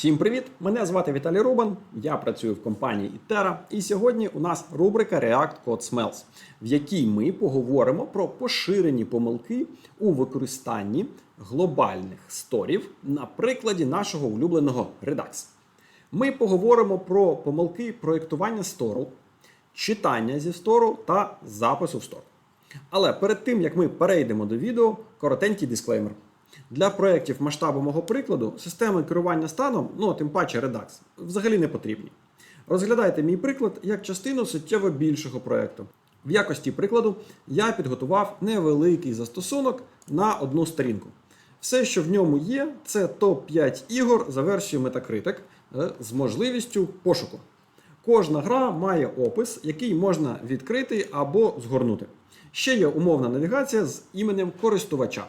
Всім привіт! Мене звати Віталій Рубан. Я працюю в компанії Itera. І сьогодні у нас рубрика React Code Smells, в якій ми поговоримо про поширені помилки у використанні глобальних сторів на прикладі нашого улюбленого Redux. Ми поговоримо про помилки проєктування стору, читання зі стору та запису в стор. Але перед тим як ми перейдемо до відео, коротенький дисклеймер. Для проєктів масштабу мого прикладу системи керування станом, ну тим паче Redux, взагалі не потрібні. Розглядайте мій приклад як частину суттєво більшого проєкту. В якості прикладу я підготував невеликий застосунок на одну сторінку. Все, що в ньому є, це топ-5 ігор за версією Metacritic е, з можливістю пошуку. Кожна гра має опис, який можна відкрити або згорнути. Ще є умовна навігація з іменем користувача.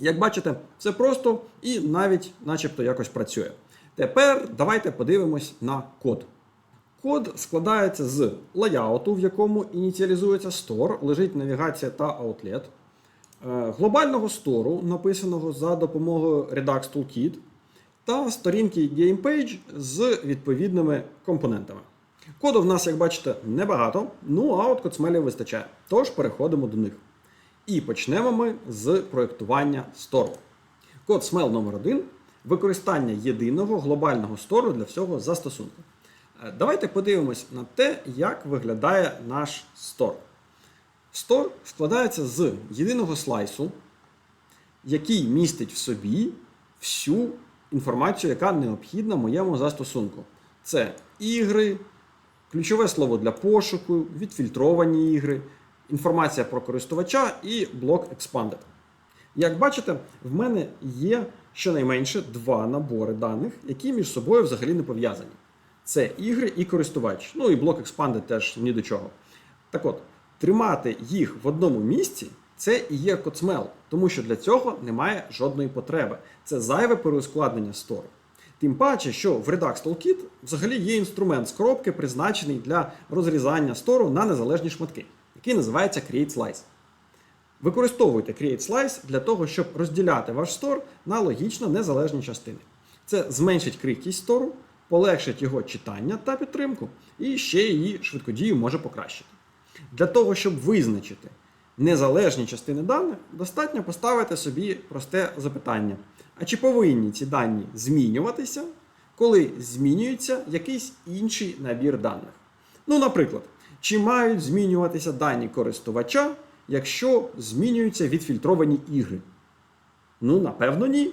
Як бачите, все просто і навіть начебто якось працює. Тепер давайте подивимось на код. Код складається з лаяуту, в якому ініціалізується стор, лежить навігація та е, глобального стору, написаного за допомогою Redux Toolkit, та сторінки GamePage з відповідними компонентами. Коду в нас, як бачите, небагато, ну а от коцмелів вистачає. Тож переходимо до них. І почнемо ми з проєктування стору. Код смел номер 1 використання єдиного глобального стору для всього застосунку. Е, Давайте подивимось на те, як виглядає наш стор. Стор складається з єдиного слайсу, який містить в собі всю інформацію, яка необхідна моєму застосунку. Це ігри, ключове слово для пошуку, відфільтровані ігри, інформація про користувача і блок Expanded. Як бачите, в мене є щонайменше два набори даних, які між собою взагалі не пов'язані. Це ігри і користувач. Ну і блок Expanded теж ні до чого. Так от, тримати їх в одному місці це і є коцмел, тому що для цього немає жодної потреби. Це зайве переускладнення стору. Тим паче, що в Redux Toolkit взагалі є інструмент з коробки, призначений для розрізання стору на незалежні шматки, який називається Create Slice. Використовуйте Create Slice для того, щоб розділяти ваш стор на логічно незалежні частини. Це зменшить крихкість стору, полегшить його читання та підтримку, і ще її швидкодію може покращити. Для того, щоб визначити незалежні частини даних, достатньо поставити собі просте запитання: а чи повинні ці дані змінюватися, коли змінюється якийсь інший набір даних? Ну, наприклад, чи мають змінюватися дані користувача, якщо змінюються відфільтровані ігри? Ну, напевно, ні.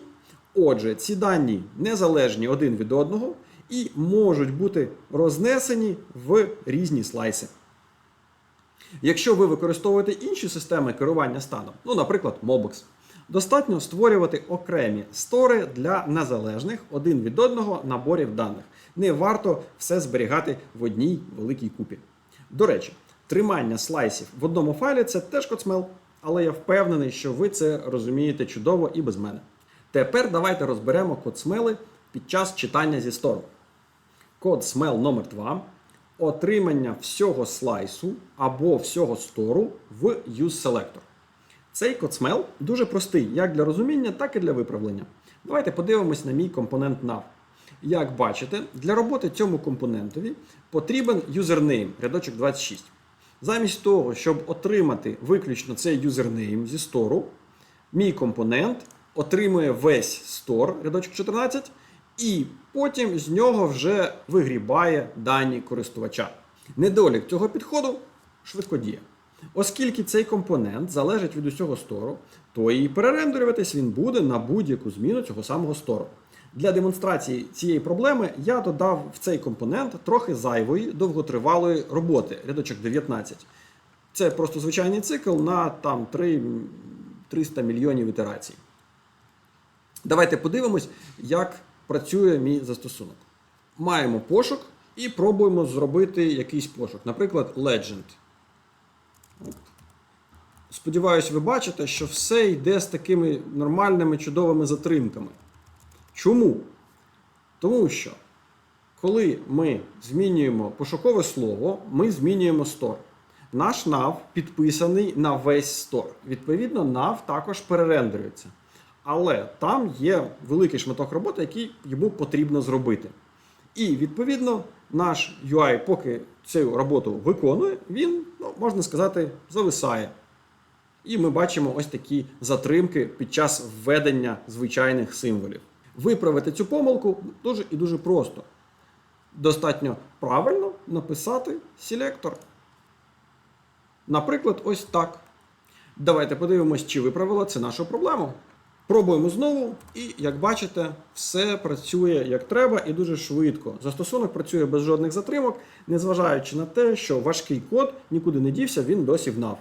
Отже, ці дані незалежні один від одного і можуть бути рознесені в різні слайси. Якщо ви використовуєте інші системи керування станом, ну, наприклад, Mobox, достатньо створювати окремі стори для незалежних один від одного наборів даних. Не варто все зберігати в одній великій купі. До речі, тримання слайсів в одному файлі це теж коцмел, але я впевнений, що ви це розумієте чудово і без мене. Тепер давайте розберемо кодсмели під час читання зі стору. Код смел номер 2 отримання всього слайсу або всього стору в useSelector. Цей кодсмел дуже простий як для розуміння, так і для виправлення. Давайте подивимось на мій компонент nav. Як бачите, для роботи цьому компонентові потрібен юзернейм, рядочок 26. Замість того, щоб отримати виключно цей юзернейм зі стору, мій компонент отримує весь стор, рядочок 14, і потім з нього вже вигрібає дані користувача. Недолік цього підходу швидкодія. Оскільки цей компонент залежить від усього стору, то і перерендерюватись він буде на будь-яку зміну цього самого стору. Для демонстрації цієї проблеми я додав в цей компонент трохи зайвої довготривалої роботи, рядочок 19. Це просто звичайний цикл на там 3, 300 мільйонів ітерацій. Давайте подивимось, як працює мій застосунок. Маємо пошук і пробуємо зробити якийсь пошук, наприклад, Legend. Сподіваюсь, ви бачите, що все йде з такими нормальними чудовими затримками. Чому? Тому що, коли ми змінюємо пошукове слово, ми змінюємо стор. Наш nav підписаний на весь стор. Відповідно, nav також перерендерюється. Але там є великий шматок роботи, який йому потрібно зробити. І відповідно наш UI, поки цю роботу виконує, він, ну, можна сказати, зависає. І ми бачимо ось такі затримки під час введення звичайних символів. Виправити цю помилку дуже і дуже просто. Достатньо правильно написати селектор. Наприклад, ось так. Давайте подивимось, чи виправило це нашу проблему. Пробуємо знову, і як бачите, все працює як треба і дуже швидко. Застосунок працює без жодних затримок, незважаючи на те, що важкий код нікуди не дівся, він досі в NAV.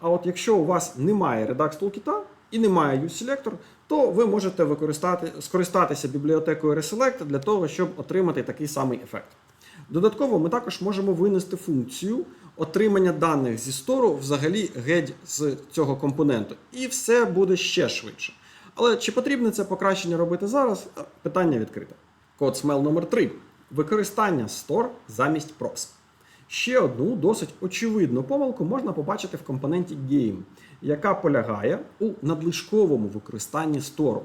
А от якщо у вас немає Redux Toolkit і немає UseSelector, то ви можете використати, скористатися бібліотекою Reselect для того, щоб отримати такий самий ефект. Додатково ми також можемо винести функцію отримання даних зі стору взагалі геть з цього компоненту. І все буде ще швидше. Але чи потрібне це покращення робити зараз? Питання відкрите. Код smell номер 3 Використання store замість props. Ще одну досить очевидну помилку можна побачити в компоненті Game, яка полягає у надлишковому використанні стору.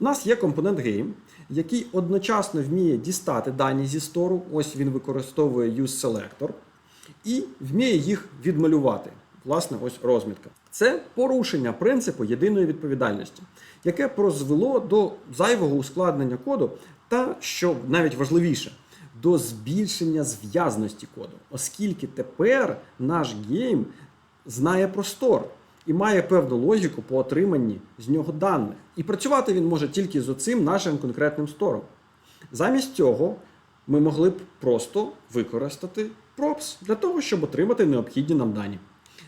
У нас є компонент Game, який одночасно вміє дістати дані зі стору, ось він використовує useSelector, і вміє їх відмалювати. Власне, ось розмітка. Це порушення принципу єдиної відповідальності, яке призвело до зайвого ускладнення коду, та що навіть важливіше, до збільшення зв'язності коду, оскільки тепер наш гейм знає про стор і має певну логіку по отриманні з нього даних. І працювати він може тільки з оцим нашим конкретним стором. Замість цього ми могли б просто використати props для того, щоб отримати необхідні нам дані.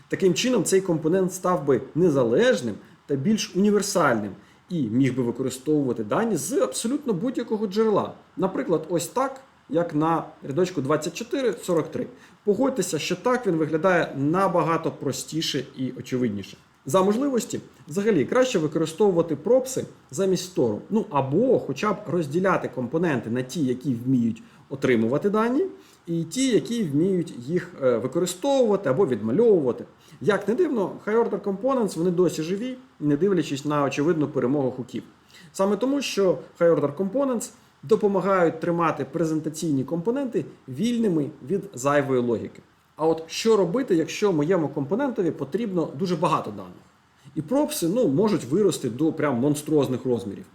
Таким чином, цей компонент став би незалежним та більш універсальним і міг би використовувати дані з абсолютно будь-якого джерела. Наприклад, ось так, як на рядочку 2443. Погодьтеся, що так він виглядає набагато простіше і очевидніше. За можливості, взагалі, краще використовувати пропси замість стору. Ну або хоча б розділяти компоненти на ті, які вміють отримувати дані, і ті, які вміють їх е, використовувати або відмальовувати. Як не дивно, High Order Components вони досі живі, не дивлячись на очевидну перемогу хуків. Саме тому, що High Order Components допомагають тримати презентаційні компоненти вільними від зайвої логіки. А от що робити, якщо моєму компонентові потрібно дуже багато даних? І пропси ну, можуть вирости до прям монструозних розмірів.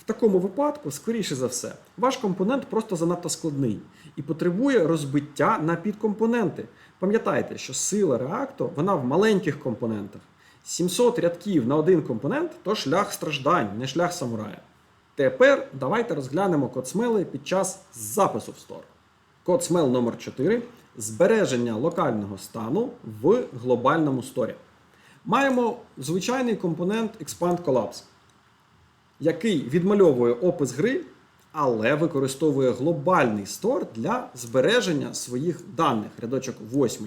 В такому випадку, скоріше за все, ваш компонент просто занадто складний і потребує розбиття на підкомпоненти. Пам'ятайте, що сила реакту вона в маленьких компонентах. 700 рядків на один компонент то шлях страждань, не шлях самурая. Тепер давайте розглянемо код смели під час запису в стор. Код смел номер 4 збереження локального стану в глобальному сторі. Маємо звичайний компонент Expand Collapse, який відмальовує опис гри, але використовує глобальний стор для збереження своїх даних, рядочок 8.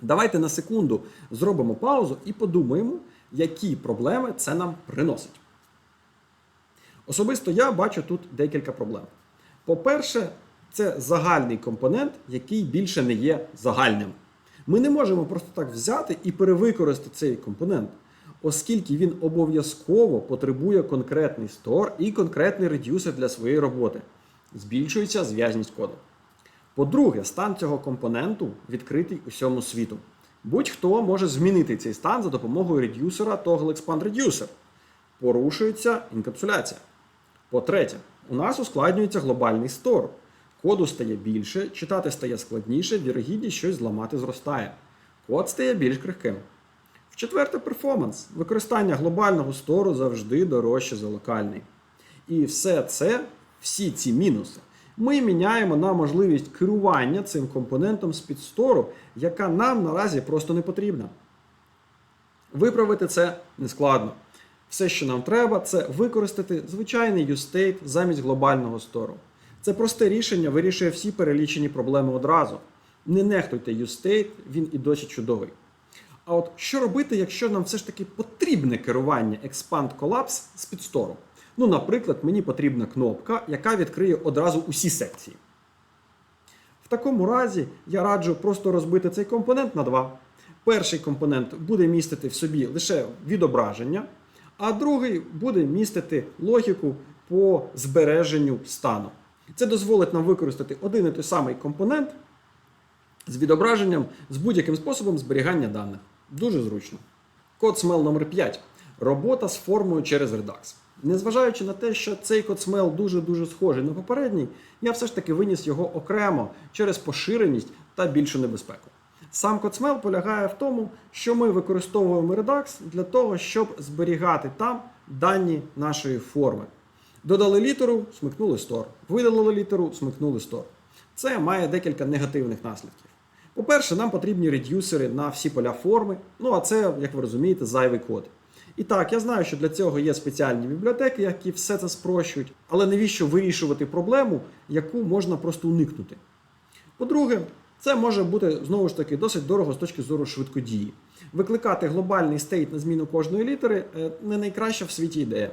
Давайте на секунду зробимо паузу і подумаємо, які проблеми це нам приносить. Особисто я бачу тут декілька проблем. По-перше, це загальний компонент, який більше не є загальним. Ми не можемо просто так взяти і перевикористати цей компонент, оскільки він обов'язково потребує конкретний стор і конкретний редюсер для своєї роботи. Збільшується зв'язність коду. По-друге, стан цього компоненту відкритий усьому світу. Будь-хто може змінити цей стан за допомогою редюсера Toggle Expand Reducer. Порушується інкапсуляція. По-третє, у нас ускладнюється глобальний стор. Коду стає більше, читати стає складніше, вірогідність щось зламати зростає. Код стає більш крихким. В-четверте, перформанс. Використання глобального стору завжди дорожче за локальний. І все це, всі ці мінуси, ми міняємо на можливість керування цим компонентом з підстору, яка нам наразі просто не потрібна. Виправити це нескладно. Все, що нам треба, це використати звичайний UState замість глобального стору. Це просте рішення вирішує всі перелічені проблеми одразу. Не нехтуйте UState, він і досі чудовий. А от що робити, якщо нам все ж таки потрібне керування Expand Collapse з підстору? Ну, наприклад, мені потрібна кнопка, яка відкриє одразу усі секції. В такому разі я раджу просто розбити цей компонент на два. Перший компонент буде містити в собі лише відображення, а другий буде містити логіку по збереженню стану. Це дозволить нам використати один і той самий компонент з відображенням з будь-яким способом зберігання даних. Дуже зручно. Код смел номер 5 Робота з формою через Redux. Незважаючи на те, що цей код смел дуже-дуже схожий на попередній, я все ж таки виніс його окремо через поширеність та більшу небезпеку. Сам код смел полягає в тому, що ми використовуємо Redux для того, щоб зберігати там дані нашої форми. Додали літеру, смикнули стор. Видалили літеру, смикнули стор. Це має декілька негативних наслідків. По-перше, нам потрібні редюсери на всі поля форми. Ну а це, як ви розумієте, зайвий код. І так, я знаю, що для цього є спеціальні бібліотеки, які все це спрощують, але навіщо вирішувати проблему, яку можна просто уникнути? По-друге, це може бути знову ж таки досить дорого з точки зору швидкодії. Викликати глобальний стейт на зміну кожної літери е, не найкраща в світі ідея.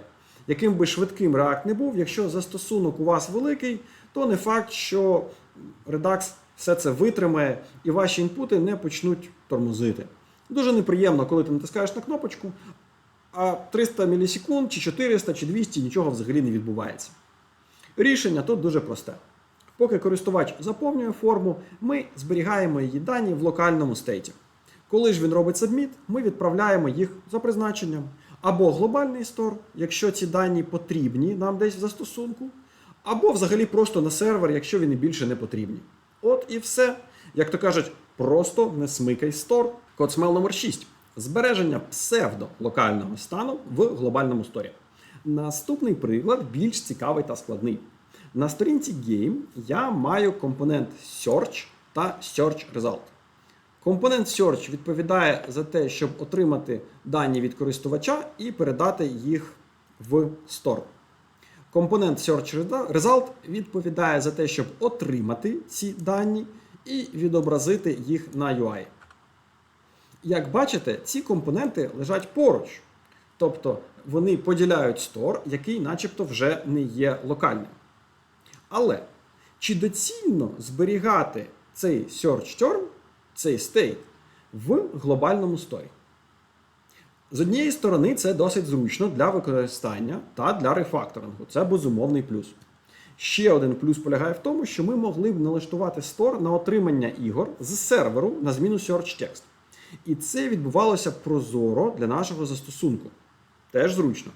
Яким би швидким React не був, якщо застосунок у вас великий, то не факт, що Redux все це витримає і ваші інпути не почнуть тормозити. Дуже неприємно, коли ти натискаєш на кнопочку, а 300 мілісекунд, чи 400, чи 200 нічого взагалі не відбувається. Рішення тут дуже просте. Поки користувач заповнює форму, ми зберігаємо її дані в локальному стейті. Коли ж він робить submit, ми відправляємо їх за призначенням або глобальний стор, якщо ці дані потрібні нам десь в застосунку, або взагалі просто на сервер, якщо вони більше не потрібні. От і все. Як то кажуть, просто не смикай стор. Код смел номер 6. Збереження псевдо-локального стану в глобальному сторі. Наступний приклад більш цікавий та складний. На сторінці Game я маю компонент Search та Search Result. Компонент Search відповідає за те, щоб отримати дані від користувача і передати їх в Store. Компонент Search Result відповідає за те, щоб отримати ці дані і відобразити їх на UI. Як бачите, ці компоненти лежать поруч. Тобто вони поділяють стор, який начебто вже не є локальним. Але чи доцільно зберігати цей search term, цей state в глобальному сторі? З однієї сторони, це досить зручно для використання та для рефакторингу. Це безумовний плюс. Ще один плюс полягає в тому, що ми могли б налаштувати стор на отримання ігор з серверу на зміну search text. І це відбувалося прозоро для нашого застосунку. Теж зручно.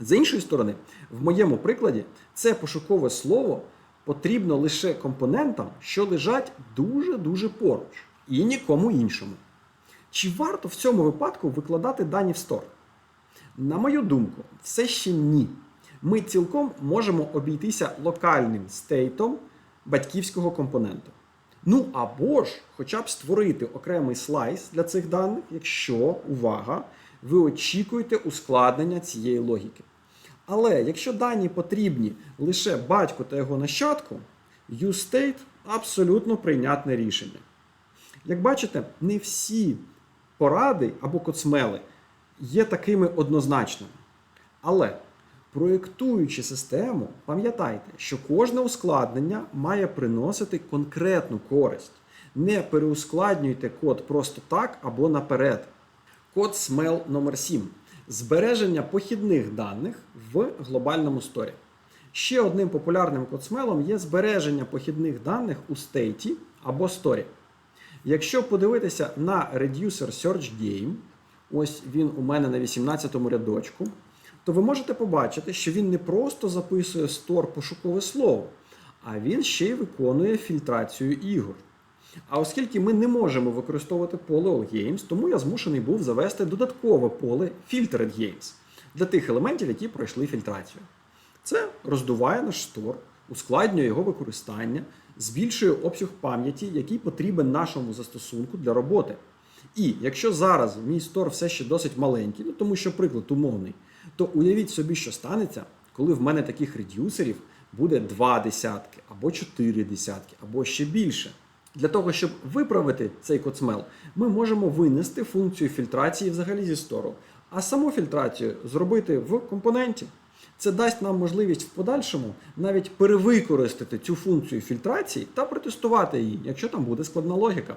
З іншої сторони, в моєму прикладі, це пошукове слово потрібно лише компонентам, що лежать дуже-дуже поруч, і нікому іншому. Чи варто в цьому випадку викладати дані в стор? На мою думку, все ще ні. Ми цілком можемо обійтися локальним стейтом батьківського компоненту. Ну або ж хоча б створити окремий слайс для цих даних, якщо, увага, ви очікуєте ускладнення цієї логіки. Але якщо дані потрібні лише батьку та його нащадку, useState абсолютно прийнятне рішення. Як бачите, не всі поради або коцмели є такими однозначними. Але проєктуючи систему, пам'ятайте, що кожне ускладнення має приносити конкретну користь. Не переускладнюйте код просто так або наперед. Код SMEL номер 7 Збереження похідних даних в глобальному сторі. Ще одним популярним кодсмелом є збереження похідних даних у стейті або сторі. Якщо подивитися на Reducer Search Game, ось він у мене на 18 рядочку, то ви можете побачити, що він не просто записує стор пошукове слово, а він ще й виконує фільтрацію ігор. А оскільки ми не можемо використовувати поле All Games, тому я змушений був завести додаткове поле Filtered Games для тих елементів, які пройшли фільтрацію. Це роздуває наш стор, ускладнює його використання, збільшує обсяг пам'яті, який потрібен нашому застосунку для роботи. І якщо зараз мій стор все ще досить маленький, ну тому що приклад умовний, то уявіть собі, що станеться, коли в мене таких редюсерів буде два десятки, або чотири десятки, або ще більше. Для того, щоб виправити цей кодсмел, ми можемо винести функцію фільтрації взагалі зі стору, а саму фільтрацію зробити в компоненті. Це дасть нам можливість в подальшому навіть перевикористати цю функцію фільтрації та протестувати її, якщо там буде складна логіка.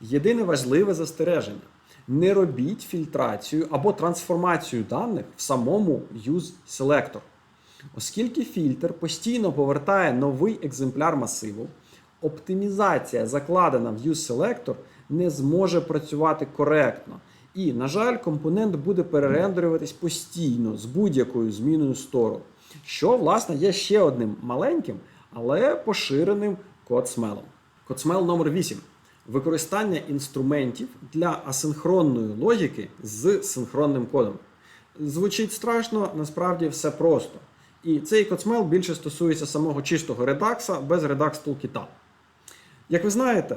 Єдине важливе застереження. Не робіть фільтрацію або трансформацію даних в самому use selector. Оскільки фільтр постійно повертає новий екземпляр масиву, оптимізація, закладена в useSelector, не зможе працювати коректно. І, на жаль, компонент буде перерендерюватись постійно з будь-якою зміною стору, що, власне, є ще одним маленьким, але поширеним кодсмелом. Кодсмел номер 8 використання інструментів для асинхронної логіки з синхронним кодом. Звучить страшно, насправді все просто. І цей кодсмел більше стосується самого чистого редакса без редакс тулкіта. Як ви знаєте,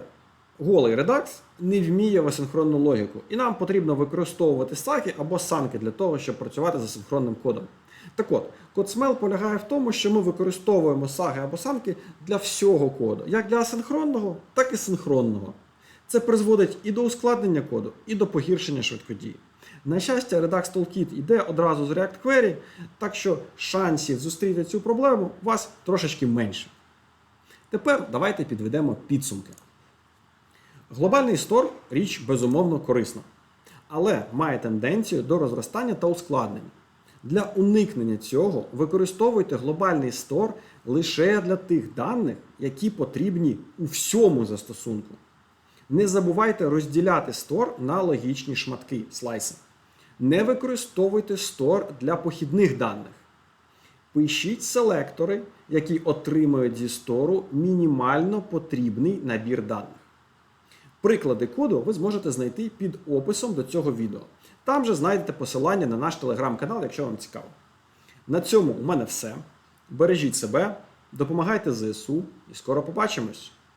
голий редакс не вміє в асинхронну логіку, і нам потрібно використовувати саки або санки для того, щоб працювати з асинхронним кодом. Так от, кодсмел полягає в тому, що ми використовуємо саги або санки для всього коду, як для асинхронного, так і синхронного. Це призводить і до ускладнення коду, і до погіршення швидкодії. На щастя, Redux Toolkit йде одразу з React Query, так що шансів зустріти цю проблему у вас трошечки менше. Тепер давайте підведемо підсумки. Глобальний стор річ безумовно корисна, але має тенденцію до розростання та ускладнення. Для уникнення цього використовуйте глобальний стор лише для тих даних, які потрібні у всьому застосунку. Не забувайте розділяти стор на логічні шматки слайси. Не використовуйте стор для похідних даних. Пишіть селектори, які отримують зі стору мінімально потрібний набір даних. Приклади коду ви зможете знайти під описом до цього відео. Там же знайдете посилання на наш телеграм-канал, якщо вам цікаво. На цьому у мене все. Бережіть себе, допомагайте ЗСУ і скоро побачимось!